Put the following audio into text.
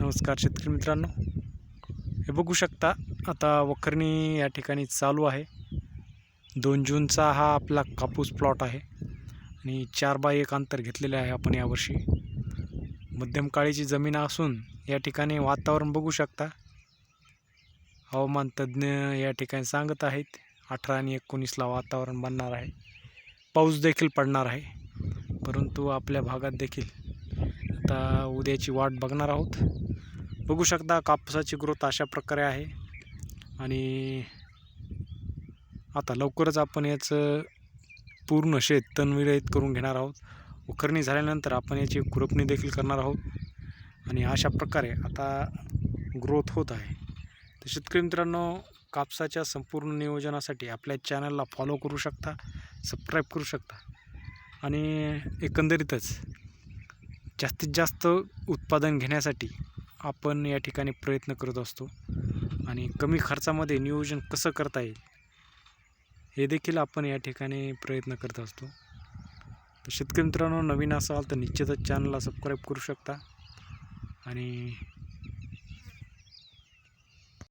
नमस्कार शेतकरी मित्रांनो. हे बघू शकता आता वखरणी या ठिकाणी चालू आहे. दोन जूनचा हा आपला कापूस प्लॉट आहे आणि चार बाय एक अंतर घेतलेले आहे आपण यावर्षी. मध्यम काळीची जमीन असून या ठिकाणी वातावरण बघू शकता. हवामान तज्ज्ञ या ठिकाणी सांगत आहेत अठरा आणि एकोणीसला वातावरण बनणार आहे. पाऊस देखील पडणार आहे परंतु आपल्या भागात देखील आता उद्याची वाट बघणार आहोत. बघू शकता कापसाची ग्रोथ अशा प्रकारे आहे. आणि आता लवकरच आपण याचं पूर्ण शेत तणविरहित करून घेणार आहोत. उखरणी झाल्यानंतर आपण याची खुरपणी देखील करणार आहोत. आणि अशा प्रकारे आता ग्रोथ होत आहे. तर शेतकरी मित्रांनो कापसाच्या संपूर्ण नियोजनासाठी आपल्या चॅनलला फॉलो करू शकता सबस्क्राईब करू शकता. आणि एकंदरीतच जास्तीत जास्त उत्पादन घेण्यासाठी आपण या ठिकाणी प्रयत्न करत असतो. आणि कमी खर्चामध्ये नियोजन कसं करता येईल हे देखील आपण या ठिकाणी प्रयत्न करत असतो. तर शेतकरी मित्रांनो नवीन असाल तर निश्चितच चॅनलला सबस्क्राईब करू शकता. आणि